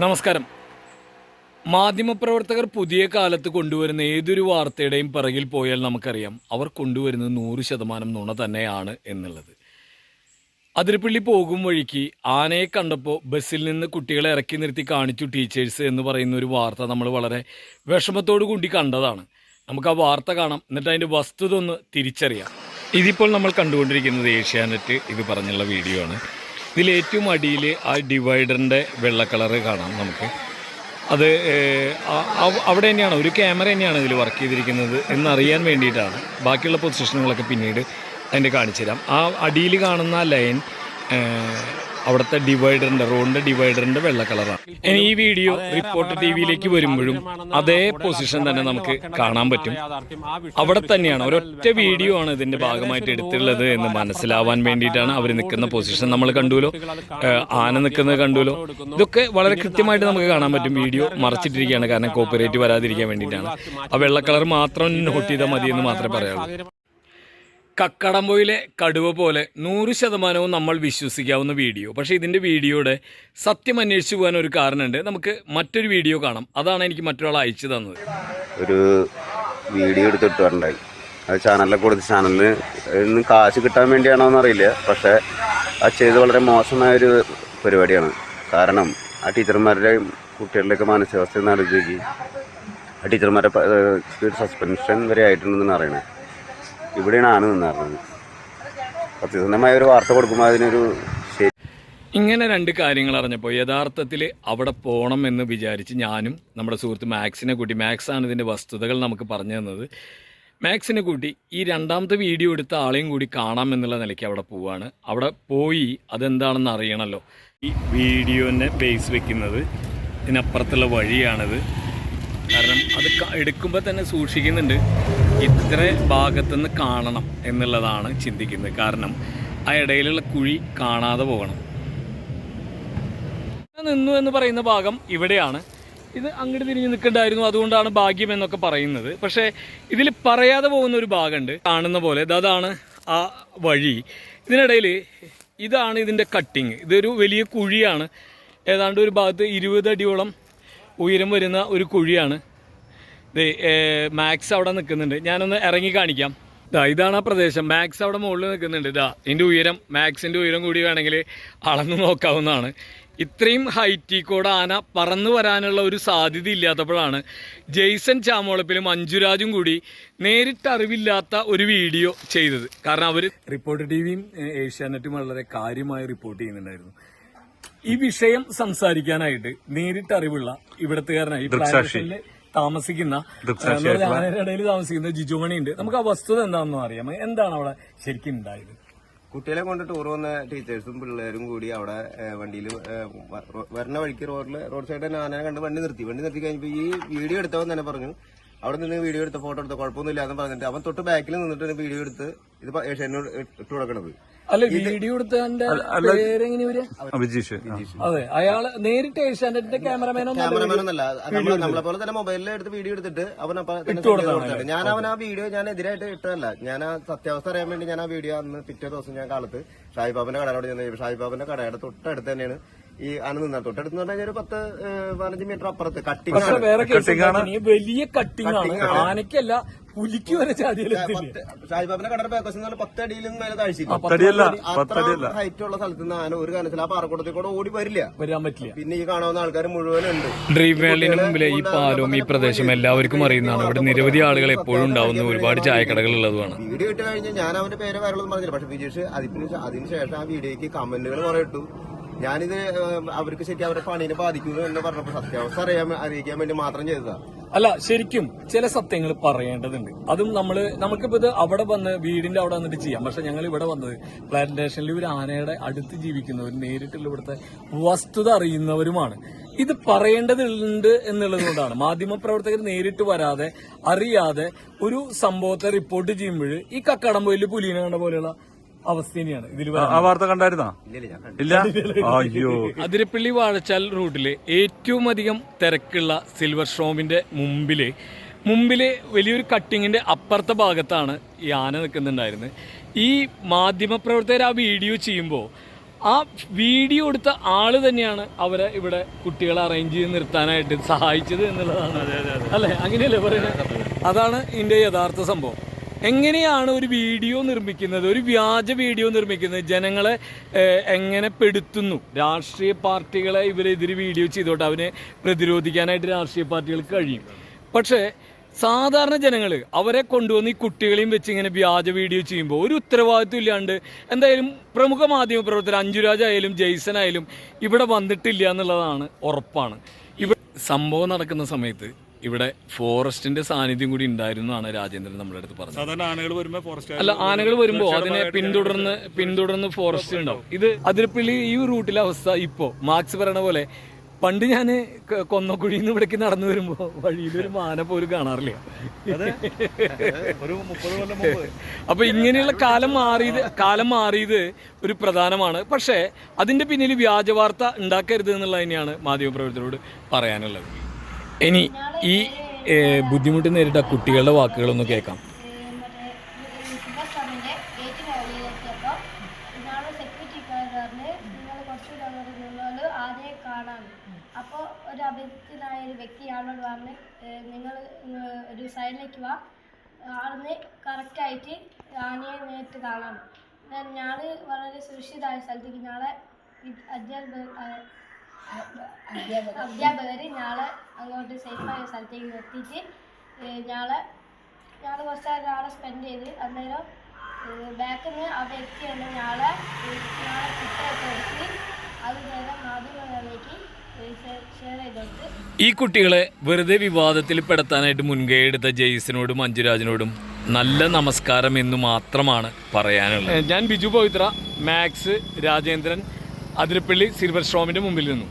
നമസ്കാരം. മാധ്യമപ്രവർത്തകർ പുതിയ കാലത്ത് കൊണ്ടുവരുന്ന ഏതൊരു വാർത്തയുടെയും പിറകിൽ പോയാൽ നമുക്കറിയാം. അവർ കൊണ്ടുവരുന്നത് നൂറ് ശതമാനം നുണ തന്നെയാണ് എന്നുള്ളത്. അതിരപ്പള്ളി പോകും വഴിക്ക് ആനയെ കണ്ടപ്പോൾ ബസ്സിൽ നിന്ന് കുട്ടികളെ ഇറക്കി നിർത്തി കാണിച്ചു ടീച്ചേഴ്സ് എന്ന് പറയുന്ന ഒരു വാർത്ത നമ്മൾ വളരെ വിഷമത്തോടു കൂടി കണ്ടതാണ്. നമുക്ക് ആ വാർത്ത കാണാം. എന്നിട്ട് അതിന്റെ വസ്തുത ഒന്ന് തിരിച്ചറിയാം. ഇതിപ്പോൾ നമ്മൾ കണ്ടുകൊണ്ടിരിക്കുന്നത് ഏഷ്യാനെറ്റ് ഇത് പറഞ്ഞുള്ള വീഡിയോ ആണ്. ഇതിൽ ഏറ്റവും അടിയിൽ ആ ഡിവൈഡറിന്റെ വെള്ള കളറ് കാണാം നമുക്ക്. അത് അവിടെ തന്നെയാണ് ഒരു ക്യാമറ തന്നെയാണ് ഇതിൽ വർക്ക് ചെയ്തിരിക്കുന്നത് എന്നറിയാൻ വേണ്ടിയിട്ടാണ്. ബാക്കിയുള്ള പൊസിഷനുകളൊക്കെ പിന്നീട് അതിന്റെ കാണിച്ചു തരാം ആ അടിയിൽ കാണുന്ന ലൈൻ അവിടുത്തെ ഡിവൈഡറിന്റെ റോഡിന്റെ ഡിവൈഡറിന്റെ വെള്ള കളറാണ് ഇനി ഈ വീഡിയോ റിപ്പോർട്ട് ടി വിയിലേക്ക് വരുമ്പോഴും അതേ പൊസിഷൻ തന്നെ നമുക്ക് കാണാൻ പറ്റും. അവിടെ തന്നെയാണ് ഒരൊറ്റ വീഡിയോ ആണ് ഇതിന്റെ ഭാഗമായിട്ട് എടുത്തിട്ടുള്ളത് എന്ന് മനസ്സിലാവാൻ വേണ്ടിയിട്ടാണ് അവർ നിൽക്കുന്ന പൊസിഷൻ നമ്മൾ കണ്ടുവല്ലോ ആന നിൽക്കുന്നത് കണ്ടുവല്ലോ. ഇതൊക്കെ വളരെ കൃത്യമായിട്ട് നമുക്ക് കാണാൻ പറ്റും. വീഡിയോ മറച്ചിട്ടിരിക്കുകയാണ് കാരണം കോപ്പറേറ്റ് വരാതിരിക്കാൻ വേണ്ടിയിട്ടാണ്. ആ വെള്ള കളർ മാത്രം നോട്ട് ചെയ്താൽ മതി എന്ന് മാത്രമേ പറയാറുള്ളൂ കക്കടമ്പൊയിലെ കടുവ പോലെ നൂറ് ശതമാനവും നമ്മൾ വിശ്വസിക്കാവുന്ന വീഡിയോ. പക്ഷേ ഇതിന്റെ വീഡിയോയുടെ സത്യം അന്വേഷിച്ചു പോകാൻ ഒരു കാരണമുണ്ട്. നമുക്ക് മറ്റൊരു വീഡിയോ കാണാം. അതാണ് എനിക്ക് മറ്റൊരാൾ അയച്ചു തന്നത്. ഒരു വീഡിയോ എടുത്തിട്ട് വരണ്ടായി. അത് ചാനലിലൊക്കെ കൊടുത്ത് ചാനലിന് ഇന്ന് കാശ് കിട്ടാൻ വേണ്ടിയാണോ എന്നറിയില്ല പക്ഷേ അത് ചെയ്ത് വളരെ മോശമായ ഒരു പരിപാടിയാണ്. കാരണം ആ ടീച്ചർമാരുടെയും കുട്ടികളുടെയൊക്കെ മാനസികാവസ്ഥ ഒന്ന് ആ ടീച്ചർമാരുടെ സസ്പെൻഷൻ വരെ ആയിട്ടുണ്ടെന്ന് അറിയണേ ഇവിടെയാണ് ആന നിന്നറിഞ്ഞത് സത്യസന്ധമായ ഒരു വാർത്ത കൊടുക്കുമ്പോൾ അതിനൊരു ഇങ്ങനെ രണ്ട് കാര്യങ്ങൾ അറിഞ്ഞപ്പോൾ യഥാർത്ഥത്തിൽ അവിടെ പോകണം എന്ന് വിചാരിച്ച് ഞാനും നമ്മുടെ സുഹൃത്ത് മാക്സിനെ കൂട്ടി മാക്സാണ് ഇതിന്റെ വസ്തുതകൾ നമുക്ക് പറഞ്ഞു തന്നത്. മാക്സിനെ കൂട്ടി ഈ രണ്ടാമത്തെ വീഡിയോ എടുത്ത ആളെയും കൂടി കാണാം എന്നുള്ള നിലയ്ക്ക് അവിടെ പോവാണ്. അവിടെ പോയി അതെന്താണെന്ന് അറിയണമല്ലോ. ഈ വീഡിയോനെ ബേസ് വെക്കുന്നത് ഇതിനപ്പുറത്തുള്ള വഴിയാണിത്. കാരണം അത് എടുക്കുമ്പോൾ തന്നെ സൂക്ഷിക്കുന്നുണ്ട്. ഇത്ര ഭാഗത്തുനിന്ന് കാണണം എന്നുള്ളതാണ് ചിന്തിക്കുന്നത്. കാരണം ആ ഇടയിലുള്ള കുഴി കാണാതെ പോകണം. നിന്നു എന്ന് പറയുന്ന ഭാഗം ഇവിടെയാണ്. ഇത് അങ്ങോട്ട് തിരിഞ്ഞ് നിൽക്കണ്ടായിരുന്നു. അതുകൊണ്ടാണ് ഭാഗ്യം എന്നൊക്കെ പറയുന്നത്. പക്ഷേ ഇതിൽ പറയാതെ പോകുന്ന ഒരു ഭാഗമുണ്ട്. കാണുന്ന പോലെ. അതാണ് ആ വഴി. ഇതിനിടയിൽ ഇതാണ് ഇതിന്റെ കട്ടിങ് ഇതൊരു വലിയ കുഴിയാണ്. ഏതാണ്ട് ഒരു ഭാഗത്ത് ഇരുപത് അടിയോളം ഉയരം വരുന്ന ഒരു കുഴിയാണ്. മാക്സ് അവിടെ നിൽക്കുന്നുണ്ട്. ഞാനൊന്ന് ഇറങ്ങി കാണിക്കാം. ഇതാ ഇതാണ് ആ പ്രദേശം. മാക്സ് അവിടെ മുകളിൽ നിൽക്കുന്നുണ്ട്. ഇതാ ഇതിന്റെ ഉയരം മാക്സിന്റെ ഉയരം കൂടി വേണമെങ്കിൽ അളന്ന് നോക്കാവുന്നതാണ്. ഇത്രയും ഹൈറ്റിൽ കൂടെ ആന പറന്നു വരാനുള്ള ഒരു സാധ്യത ഇല്ലാത്തപ്പോഴാണ് ജെയ്സൺ ചാമോളപ്പിലും മഞ്ജുരാജും കൂടി നേരിട്ട് അറിവില്ലാത്ത ഒരു വീഡിയോ ചെയ്തത്. കാരണം അവർ റിപ്പോർട്ട് ടി വിയും ഏഷ്യാനെറ്റും വളരെ കാര്യമായി റിപ്പോർട്ട് ചെയ്യുന്നുണ്ടായിരുന്നു. ഈ വിഷയം സംസാരിക്കാനായിട്ട് നേരിട്ട് അറിവുള്ള ഇവിടത്തുകാരനായി താമസിക്കുന്ന ആനയുടെ ഇടയിൽ താമസിക്കുന്ന ജിജുമണി ഉണ്ട് നമുക്ക് ആ വസ്തുത എന്താണെന്ന് അറിയാം. എന്താണ് അവിടെ ശരിക്കും ഉണ്ടായത്? കുട്ടികളെ കൊണ്ട് ടൂർ വന്ന ടീച്ചേഴ്സും പിള്ളേരും കൂടി അവിടെ വണ്ടിയിൽ വരുന്ന വഴിക്ക് റോഡിൽ റോഡ് സൈഡിൽ തന്നെ ആനയെ കണ്ട് വണ്ടി നിർത്തി. വണ്ടി നിർത്തി കഴിഞ്ഞപ്പോൾ ഈ വീഡിയോ എടുത്തവൻ തന്നെ പറഞ്ഞു അവിടെ നിന്ന് വീഡിയോ എടുത്ത ഫോട്ടോ എടുത്ത കുഴപ്പമൊന്നുമില്ല എന്ന് പറഞ്ഞിട്ട് അവൻ തൊട്ട് ബാക്കിൽ നിന്നിട്ട് വീഡിയോ എടുത്ത് ഇത് ഏഷ്യാനോട് ഇട്ടു കൊടുക്കണത്. അല്ല വീഡിയോ എടുത്തതിന്റെ പേരെങ്ങനെ വരിക? അഭിജീഷ് അതെ അയാൾ നേരിട്ട് ഏഷ്യാനെറ്റിന്റെ ക്യാമറമാനോ ക്യാമറമാനൊന്നല്ല നമ്മളെ നമ്മളെ പോലെ തന്നെ മൊബൈലിൽ എടുത്ത് വീഡിയോ എടുത്തിട്ട് അവൻ send ഞാൻ അവൻ ആ വീഡിയോ ഞാൻ എതിരായിട്ട് ഇട്ടതല്ല. ഞാൻ ആ സത്യാവസ്ഥ അറിയാൻ വേണ്ടി ഞാൻ ആ വീഡിയോ അന്ന് പിറ്റേ ദിവസം ഞാൻ കാലത്ത് ഷായി ബാബന്റെ കടയോട് ചെന്ന് ഷായി ബാബന്റെ കടയുടെ തൊട്ടടുത്ത് തന്നെയാണ് ഈ ആണ് നിന്നാൽ തൊട്ടടുത്ത് എന്ന് പറഞ്ഞാൽ ഒരു പത്ത് പതിനഞ്ച് മീറ്റർ അപ്പുറത്ത്. കട്ടിങ് പക്ഷെ വേറെ കേസ് വലിയ കട്ടിംഗ് ആണ്. ആനയ്ക്കല്ല പുലിക്ക് വരെ ചാടിയിലെത്തില്ല ഷാജിബാബിന്റെ കടയുടെ ബാക്കോസ് എന്ന് പറഞ്ഞാൽ പത്ത് അടിയിലും മേലെ താഴ്ചയില്ല? ഹൈറ്റ് ഉള്ള സ്ഥലത്ത് നിന്ന് ആന ഒരു കാരണത്തിൽ ആ പാറക്കൂടത്തിൽ കൂടെ ഓടി വരില്ല. വരാൻ പറ്റില്ല. പിന്നെ ഈ കാണാവുന്ന ആൾക്കാർ മുഴുവനുണ്ട് ഡ്രീം വേൾഡിന് മുമ്പിലെ ഈ പാലവും ഈ പ്രദേശം എല്ലാവർക്കും അറിയുന്നതാണ്. ഇവിടെ നിരവധി ആളുകൾ എപ്പോഴും ഉണ്ടാവുന്ന ഒരുപാട് ചായക്കടകൾ ഉള്ളതുമാണ്. വീഡിയോ ഇട്ട് കഴിഞ്ഞാൽ ഞാൻ അവന്റെ പേര് വരളെന്ന് പറഞ്ഞില്ല. പക്ഷെ വിജേഷ് അതിന് അതിനുശേഷം അതിന് ശേഷം ആ വീഡിയോക്ക് കമന്റുകൾ കുറെ ഇട്ടു. ഞാനിത് അവർക്ക് ശരിക്കും അവരുടെ പണിനെ ബാധിക്കുന്നു എന്ന് പറഞ്ഞപ്പോ സത്യാവസ്ഥ അറിയാൻ അറിയിക്കാൻ വേണ്ടി മാത്രം ചെയ്തതാ. അല്ല ശരിക്കും ചില സത്യങ്ങൾ പറയേണ്ടതുണ്ട്. അതും നമ്മൾ നമുക്കിപ്പോ ഇത് അവിടെ വന്ന് വീടിന്റെ അവിടെ വന്നിട്ട് ചെയ്യാം. പക്ഷെ ഞങ്ങൾ ഇവിടെ വന്നത് പ്ലാന്റേഷനിൽ ഒരു ആനയുടെ അടുത്ത് ജീവിക്കുന്നവർ നേരിട്ടുള്ള ഇവിടുത്തെ വസ്തുത അറിയുന്നവരുമാണ്. ഇത് പറയേണ്ടതുണ്ട് എന്നുള്ളത് കൊണ്ടാണ് മാധ്യമപ്രവർത്തകർ നേരിട്ട് വരാതെ അറിയാതെ ഒരു സംഭവത്തെ റിപ്പോർട്ട് ചെയ്യുമ്പോൾ ഈ കക്കടം കക്കടമ്പൊയിൽ പുലീനെ കണ്ട പോലെയുള്ള അവസ്ഥ തന്നെയാണ് ഇതിൽ ആ വാർത്ത കണ്ടായിരുന്നാ? ഇല്ല അയ്യോ. അതിരപ്പള്ളി വാഴച്ചാൽ റോഡിലെ ഏറ്റവും അധികം തിരക്കുള്ള സിൽവർ ഷോമിന്റെ മുമ്പിൽ മുമ്പിൽ വലിയൊരു കട്ടിങ്ങിന്റെ അപ്പുറത്തെ ഭാഗത്താണ് ഈ ആന നിൽക്കുന്നുണ്ടായിരുന്നത്. ഈ മാധ്യമപ്രവർത്തകർ ആ വീഡിയോ ചെയ്യുമ്പോൾ ആ വീഡിയോ എടുത്ത ആൾ തന്നെയാണ് അവരെ ഇവിടെ കുട്ടികളെ അറേഞ്ച് ചെയ്ത് നിർത്താനായിട്ട് സഹായിച്ചത് എന്നുള്ളതാണ്. അല്ലേ? അങ്ങനെയല്ലേ പറയുന്നത് അതാണ് ഇതിന്റെ യഥാർത്ഥ സംഭവം. എങ്ങനെയാണ് ഒരു വീഡിയോ നിർമ്മിക്കുന്നത്? ഒരു വ്യാജ വീഡിയോ നിർമ്മിക്കുന്നത്? ജനങ്ങളെ എങ്ങനെ പെടുത്തുന്നു? രാഷ്ട്രീയ പാർട്ടികളെ ഇവരെതിരെ വീഡിയോ ചെയ്തോട്ട് അവനെ പ്രതിരോധിക്കാനായിട്ട് രാഷ്ട്രീയ പാർട്ടികൾക്ക് കഴിയും. പക്ഷേ സാധാരണ ജനങ്ങൾ അവരെ കൊണ്ടുവന്ന് ഈ കുട്ടികളെയും വെച്ച് ഇങ്ങനെ വ്യാജ വീഡിയോ ചെയ്യുമ്പോൾ ഒരു ഉത്തരവാദിത്വം ഇല്ലാണ്ട് എന്തായാലും പ്രമുഖ മാധ്യമ പ്രവർത്തകർ അഞ്ജുരാജ് ആയാലും ജെയ്സൺ ആയാലും ഇവിടെ വന്നിട്ടില്ല എന്നുള്ളതാണ് ഉറപ്പാണ്. ഇവിടെ സംഭവം നടക്കുന്ന സമയത്ത് ഇവിടെ ഫോറസ്റ്റിന്റെ സാന്നിധ്യം കൂടി ഉണ്ടായിരുന്നു എന്നാണ് രാജേന്ദ്രൻ നമ്മുടെ അടുത്ത് പറഞ്ഞത്. അല്ല ആനകൾ വരുമ്പോ അതിനെ പിന്തുടർന്ന് പിന്തുടർന്ന് ഫോറസ്റ്റ് ഉണ്ടാവും. ഇത് അതിരപ്പള്ളി ഈ റൂട്ടിലെ അവസ്ഥ ഇപ്പോ മാർക്സ് പറയണ പോലെ പണ്ട് ഞാൻ കൊന്നക്കുഴിയിൽ നിന്ന് ഇവിടേക്ക് നടന്നു വരുമ്പോ വഴിയിൽ ഒരു മാന പോലും കാണാറില്ല. അപ്പൊ ഇങ്ങനെയുള്ള കാലം മാറിയത് കാലം മാറിയത് ഒരു പ്രധാനമാണ്. പക്ഷേ അതിന്റെ പിന്നിൽ വ്യാജ വാർത്ത ഉണ്ടാക്കരുത് എന്നുള്ളത് തന്നെയാണ് മാധ്യമപ്രവർത്തകരോട് പറയാനുള്ളത്. ഇനി ഈ ബുദ്ധിമുട്ട് നേരിട്ട കുട്ടികളുടെ വാക്കുകളൊന്ന് കേൾക്കാം. അപ്പോൾ ഒരു അഭിജിത്തിനായ ഒരു വ്യക്തി ആളോട് പറഞ്ഞ് നിങ്ങൾ ഒരു സൈഡിലേക്ക് വാ. ആളിന് കറക്റ്റായിട്ട് ആനയെ നേരിട്ട് കാണാം ഞാൻ വളരെ സുരക്ഷിതമായ സ്ഥലത്തേക്ക് നാളെ അധ്യാപക അധ്യാപകർ ഞാളെ അങ്ങോട്ട് സേഫായ സ്ഥലത്തേക്ക് നിർത്തിയിട്ട് ഞാളെ ഞങ്ങൾ കുറച്ച് നേരം ആളെ സ്പെൻഡ് ചെയ്ത് അന്നേരം ബാക്കിൽ നിന്ന് ആ വ്യക്തി തന്നെ ഞാളെ ഞാളെ കുട്ടിയൊക്കെ എടുത്ത് അത് നേരം മാധ്യമങ്ങളിലേക്ക് ഈ കുട്ടികളെ വെറുതെ വിവാദത്തിൽ പെടുത്താനായിട്ട് മുൻകൈ എടുത്ത ജെയ്സിനോടും മഞ്ജുരാജിനോടും നല്ല നമസ്കാരം എന്ന് മാത്രമാണ് പറയാനുള്ളത്. ഞാൻ ബിജു പവിത്ര മാക്സ് രാജേന്ദ്രൻ അതിരപ്പള്ളി സിൽവർ സ്ട്രോമിന്റെ മുമ്പിൽ നിന്നു.